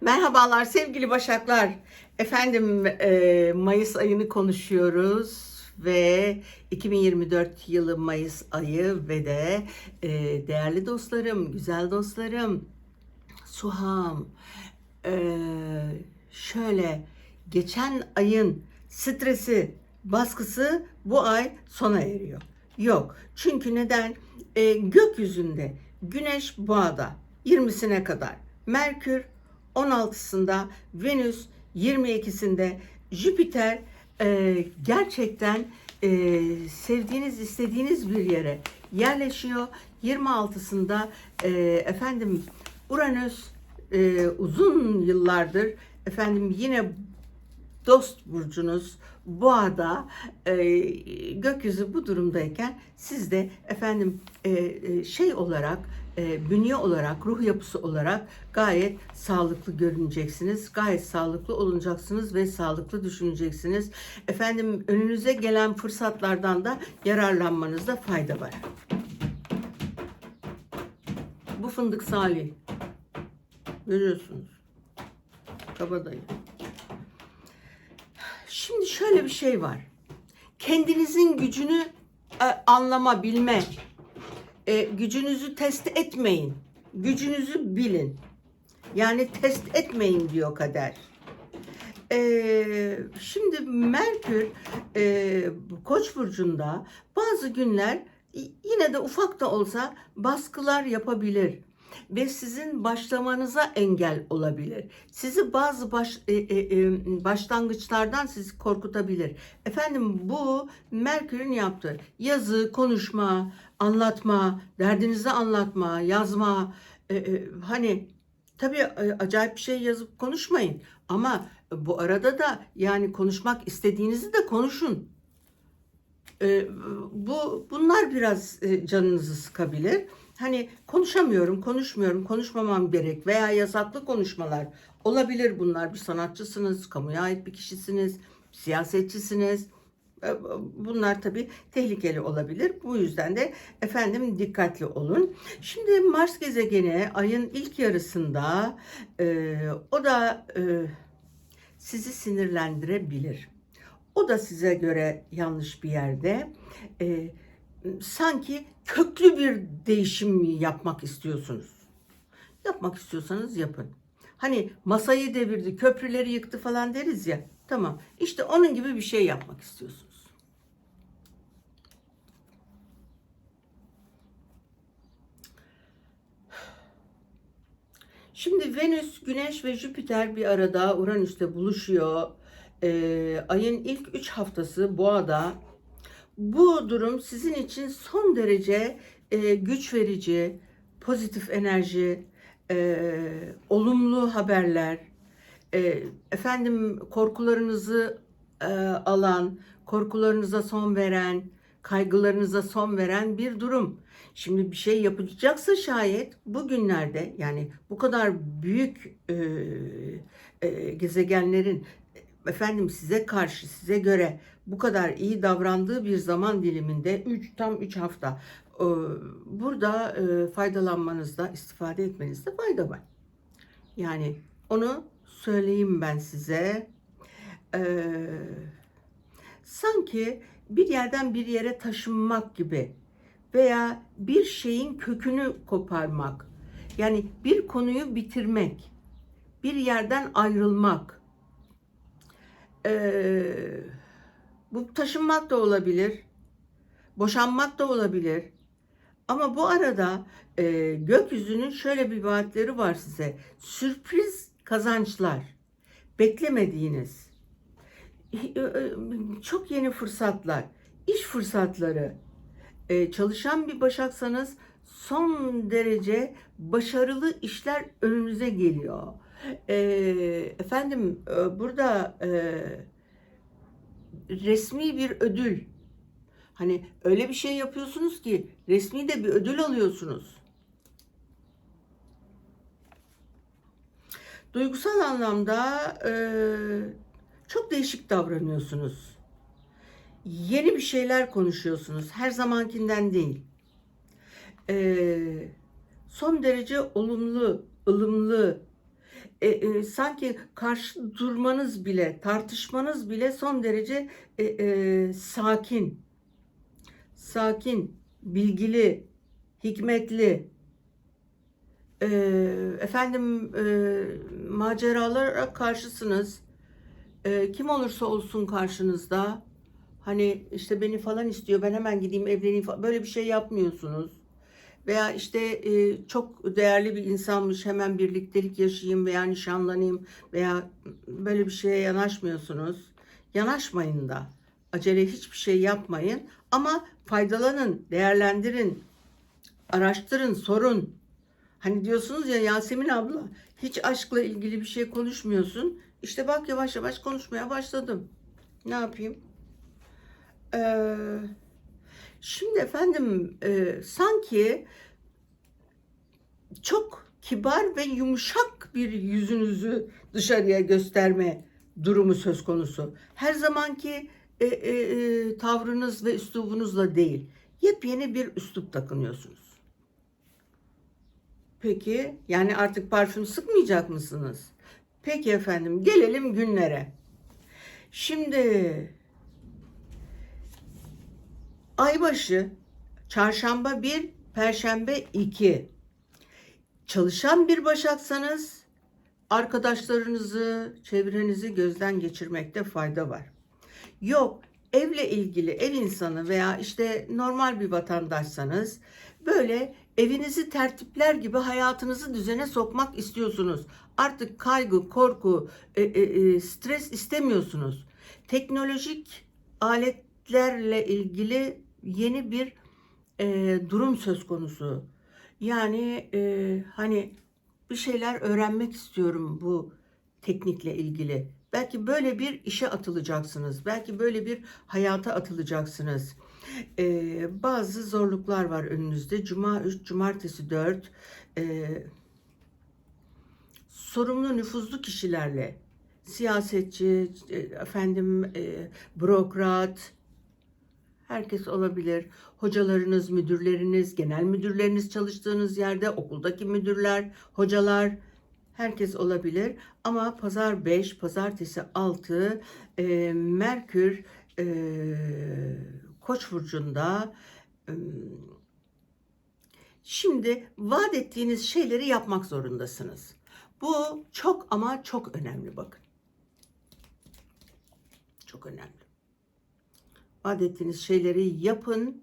Merhabalar sevgili Başaklar. Efendim e, Mayıs ayını konuşuyoruz ve 2024 yılı Mayıs ayı ve de e, değerli dostlarım, güzel dostlarım, Suham, e, şöyle geçen ayın stresi, baskısı bu ay sona eriyor. Yok. Çünkü neden? E, gökyüzünde Güneş boğada 20'sine kadar, Merkür 16'sında, Venüs 22'sinde, Jüpiter e, gerçekten e, sevdiğiniz, istediğiniz bir yere yerleşiyor. 26'sında e, efendim Uranüs e, uzun yıllardır efendim yine dost burcunuz boğada e, gökyüzü bu durumdayken siz de efendim e, e, şey olarak e, bünye olarak ruh yapısı olarak gayet sağlıklı görüneceksiniz. Gayet sağlıklı olacaksınız ve sağlıklı düşüneceksiniz. Efendim önünüze gelen fırsatlardan da yararlanmanızda fayda var. Bu fındık Salih. Görüyorsunuz. Kabadayı. Şimdi şöyle bir şey var. Kendinizin gücünü e, anlama, bilme. E, gücünüzü test etmeyin. Gücünüzü bilin. Yani test etmeyin diyor kader. E, şimdi Merkür e, Koç burcunda bazı günler yine de ufak da olsa baskılar yapabilir ve sizin başlamanıza engel olabilir. Sizi bazı baş, e, e, e, başlangıçlardan sizi korkutabilir. Efendim bu Merkür'ün yaptığı yazı, konuşma, anlatma, derdinizi anlatma, yazma, e, e, hani tabii e, acayip bir şey yazıp konuşmayın ama bu arada da yani konuşmak istediğinizi de konuşun. E, bu bunlar biraz e, canınızı sıkabilir. Hani konuşamıyorum, konuşmuyorum, konuşmamam gerek veya yasaklı konuşmalar olabilir bunlar. Bir sanatçısınız, kamuya ait bir kişisiniz, siyasetçisiniz. E, Bunlar tabii tehlikeli olabilir. Bu yüzden de efendim dikkatli olun. Şimdi Mars gezegeni ayın ilk yarısında e, o da e, sizi sinirlendirebilir. O da size göre yanlış bir yerde. E, sanki köklü bir değişim yapmak istiyorsunuz. Yapmak istiyorsanız yapın. Hani masayı devirdi, köprüleri yıktı falan deriz ya. Tamam. İşte onun gibi bir şey yapmak istiyorsunuz. Şimdi Venüs, Güneş ve Jüpiter bir arada Uranüs'te buluşuyor. Ee, ayın ilk 3 haftası Boğa'da. Bu durum sizin için son derece e, güç verici, pozitif enerji, e, olumlu haberler, e, efendim korkularınızı e, alan, korkularınıza son veren, kaygılarınıza son veren bir durum. Şimdi bir şey yapacaksa şayet bugünlerde yani bu kadar büyük e, e, gezegenlerin efendim size karşı size göre bu kadar iyi davrandığı bir zaman diliminde 3 tam 3 hafta burada faydalanmanızda istifade etmenizde fayda var. Yani onu söyleyeyim ben size. Sanki bir yerden bir yere taşınmak gibi veya bir şeyin kökünü koparmak. Yani bir konuyu bitirmek, bir yerden ayrılmak. Ee, bu taşınmak da olabilir, boşanmak da olabilir. Ama bu arada e, gökyüzünün şöyle bir vaatleri var size. Sürpriz kazançlar, beklemediğiniz, çok yeni fırsatlar, iş fırsatları, e, çalışan bir başaksanız son derece başarılı işler önünüze geliyor. E, efendim e, burada e, resmi bir ödül, hani öyle bir şey yapıyorsunuz ki resmi de bir ödül alıyorsunuz. Duygusal anlamda e, çok değişik davranıyorsunuz. Yeni bir şeyler konuşuyorsunuz. Her zamankinden değil. E, son derece olumlu, ılımlı, e, e, sanki karşı durmanız bile, tartışmanız bile son derece e, e, sakin, sakin, bilgili, hikmetli, e, efendim e, maceralara karşısınız. E, kim olursa olsun karşınızda, hani işte beni falan istiyor, ben hemen gideyim evleneyim falan, böyle bir şey yapmıyorsunuz. Veya işte e, çok değerli bir insanmış hemen birliktelik yaşayayım veya nişanlanayım veya böyle bir şeye yanaşmıyorsunuz. Yanaşmayın da. Acele hiçbir şey yapmayın ama faydalanın, değerlendirin, araştırın, sorun. Hani diyorsunuz ya Yasemin abla hiç aşkla ilgili bir şey konuşmuyorsun. İşte bak yavaş yavaş konuşmaya başladım. Ne yapayım? Eee Şimdi efendim e, sanki çok kibar ve yumuşak bir yüzünüzü dışarıya gösterme durumu söz konusu. Her zamanki e, e, e, tavrınız ve üslubunuzla değil. Yepyeni bir üslup takınıyorsunuz. Peki yani artık parfüm sıkmayacak mısınız? Peki efendim gelelim günlere. Şimdi Aybaşı, çarşamba 1, perşembe 2. Çalışan bir başaksanız arkadaşlarınızı, çevrenizi gözden geçirmekte fayda var. Yok, evle ilgili ev insanı veya işte normal bir vatandaşsanız böyle evinizi tertipler gibi hayatınızı düzene sokmak istiyorsunuz. Artık kaygı, korku, e, e, e, stres istemiyorsunuz. Teknolojik aletlerle ilgili yeni bir e, durum söz konusu. Yani e, hani bir şeyler öğrenmek istiyorum bu teknikle ilgili. Belki böyle bir işe atılacaksınız. Belki böyle bir hayata atılacaksınız. E, bazı zorluklar var önünüzde. Cuma 3, cumartesi 4. E, sorumlu nüfuzlu kişilerle siyasetçi, e, efendim e, bürokrat, Herkes olabilir. Hocalarınız, müdürleriniz, genel müdürleriniz çalıştığınız yerde, okuldaki müdürler, hocalar, herkes olabilir. Ama pazar 5, pazartesi 6, e, Merkür e, Koç burcunda e, şimdi vaat ettiğiniz şeyleri yapmak zorundasınız. Bu çok ama çok önemli bakın. Çok önemli adetiniz şeyleri yapın.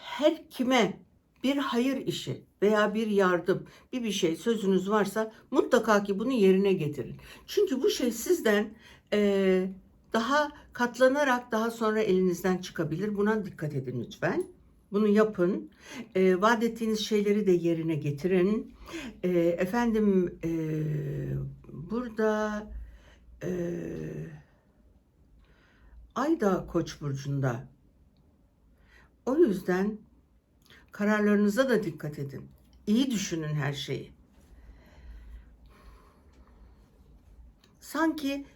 Her kime bir hayır işi veya bir yardım, bir bir şey sözünüz varsa mutlaka ki bunu yerine getirin. Çünkü bu şey sizden e, daha katlanarak daha sonra elinizden çıkabilir. Buna dikkat edin lütfen. Bunu yapın. E, vaat ettiğiniz şeyleri de yerine getirin. E, efendim e, burada e, Ay da Koç burcunda. O yüzden kararlarınıza da dikkat edin. İyi düşünün her şeyi. Sanki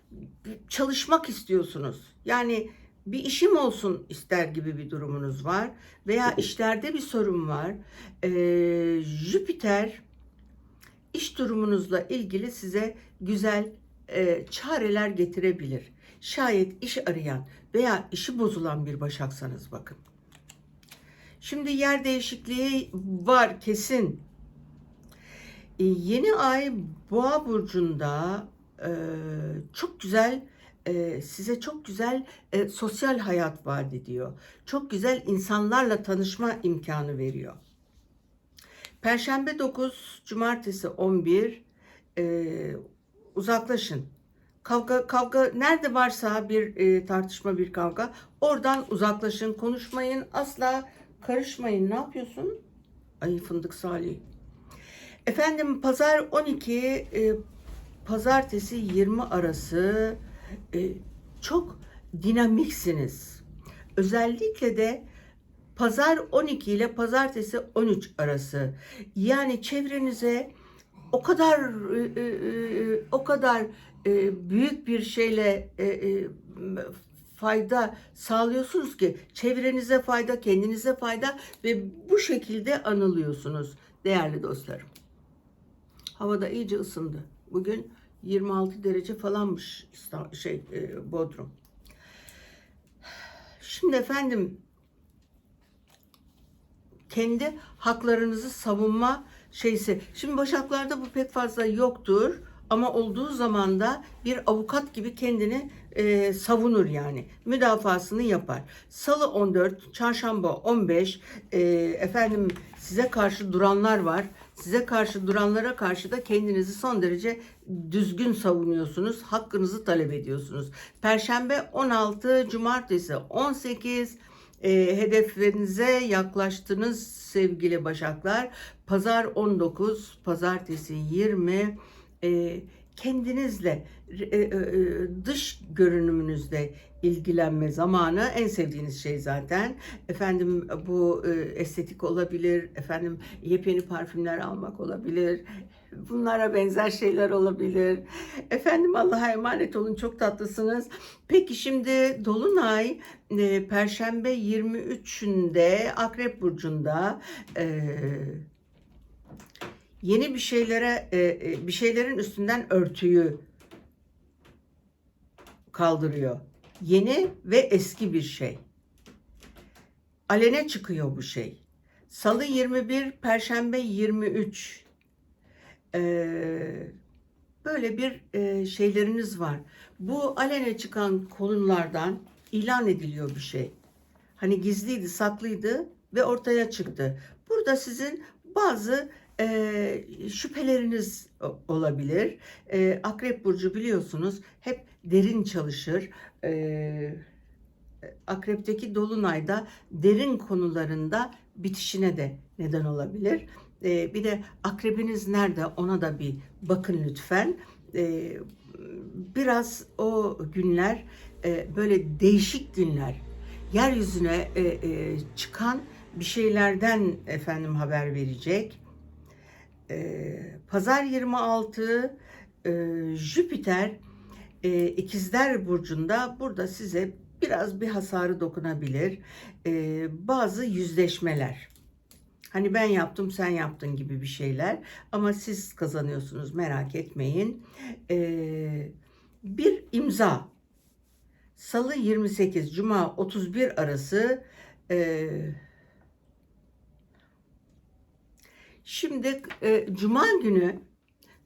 çalışmak istiyorsunuz. Yani bir işim olsun ister gibi bir durumunuz var veya işlerde bir sorun var. Ee, Jüpiter iş durumunuzla ilgili size güzel e, çareler getirebilir. Şayet iş arayan veya işi bozulan bir başaksanız bakın. Şimdi yer değişikliği var kesin. E, yeni ay Boğa burcunda e, çok güzel e, size çok güzel e, sosyal hayat vaat ediyor. Çok güzel insanlarla tanışma imkanı veriyor. Perşembe 9, cumartesi 11 e, uzaklaşın. Kavga kavga nerede varsa bir e, tartışma bir kavga oradan uzaklaşın konuşmayın asla karışmayın ne yapıyorsun? Ay fındık Salih. Efendim pazar 12 e, pazartesi 20 arası e, çok dinamiksiniz. Özellikle de pazar 12 ile pazartesi 13 arası. Yani çevrenize o kadar e, e, e, o kadar büyük bir şeyle fayda sağlıyorsunuz ki çevrenize fayda, kendinize fayda ve bu şekilde anılıyorsunuz değerli dostlarım. Havada iyice ısındı. Bugün 26 derece falanmış şey e, Bodrum. Şimdi efendim kendi haklarınızı savunma şeysi. Şimdi Başaklarda bu pek fazla yoktur ama olduğu zaman da bir avukat gibi kendini e, savunur yani. Müdafasını yapar. Salı 14, çarşamba 15 e, efendim size karşı duranlar var. Size karşı duranlara karşı da kendinizi son derece düzgün savunuyorsunuz. Hakkınızı talep ediyorsunuz. Perşembe 16, cumartesi 18, e, hedeflerinize yaklaştınız sevgili Başaklar. Pazar 19, pazartesi 20. E, kendinizle e, dış görünümünüzde ilgilenme zamanı en sevdiğiniz şey zaten. Efendim bu e, estetik olabilir, efendim yepyeni parfümler almak olabilir. Bunlara benzer şeyler olabilir. Efendim Allah'a emanet olun çok tatlısınız. Peki şimdi Dolunay e, Perşembe 23'ünde Akrep Burcu'nda e, yeni bir şeylere e, e, bir şeylerin üstünden örtüyü kaldırıyor. Yeni ve eski bir şey. Alene çıkıyor bu şey. Salı 21, Perşembe 23. Ee, böyle bir e, şeyleriniz var. Bu alene çıkan konulardan ilan ediliyor bir şey. Hani gizliydi, saklıydı ve ortaya çıktı. Burada sizin bazı e, şüpheleriniz olabilir. E, Akrep Burcu biliyorsunuz hep derin çalışır. E, Akrep'teki Dolunay'da derin konularında bitişine de neden olabilir. E, bir de akrebiniz nerede ona da bir bakın lütfen. E, biraz o günler e, böyle değişik günler. Yeryüzüne e, e, çıkan bir şeylerden efendim haber verecek. E, Pazar 26 e, Jüpiter e, İkizler Burcu'nda burada size biraz bir hasarı dokunabilir. E, bazı yüzleşmeler. Hani ben yaptım sen yaptın gibi bir şeyler ama siz kazanıyorsunuz merak etmeyin. E, bir imza. Salı 28, Cuma 31 arası e, Şimdi e, Cuma günü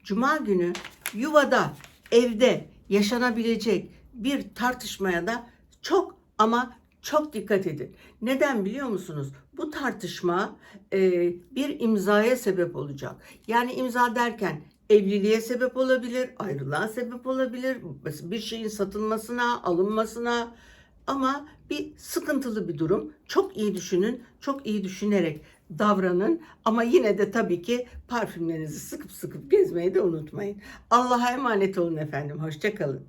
Cuma günü yuvada, evde yaşanabilecek bir tartışmaya da çok ama çok dikkat edin. Neden biliyor musunuz? Bu tartışma e, bir imzaya sebep olacak. Yani imza derken evliliğe sebep olabilir, ayrılığa sebep olabilir, bir şeyin satılmasına, alınmasına ama bir sıkıntılı bir durum. Çok iyi düşünün, çok iyi düşünerek davranın ama yine de tabii ki parfümlerinizi sıkıp sıkıp gezmeyi de unutmayın. Allah'a emanet olun efendim. Hoşçakalın.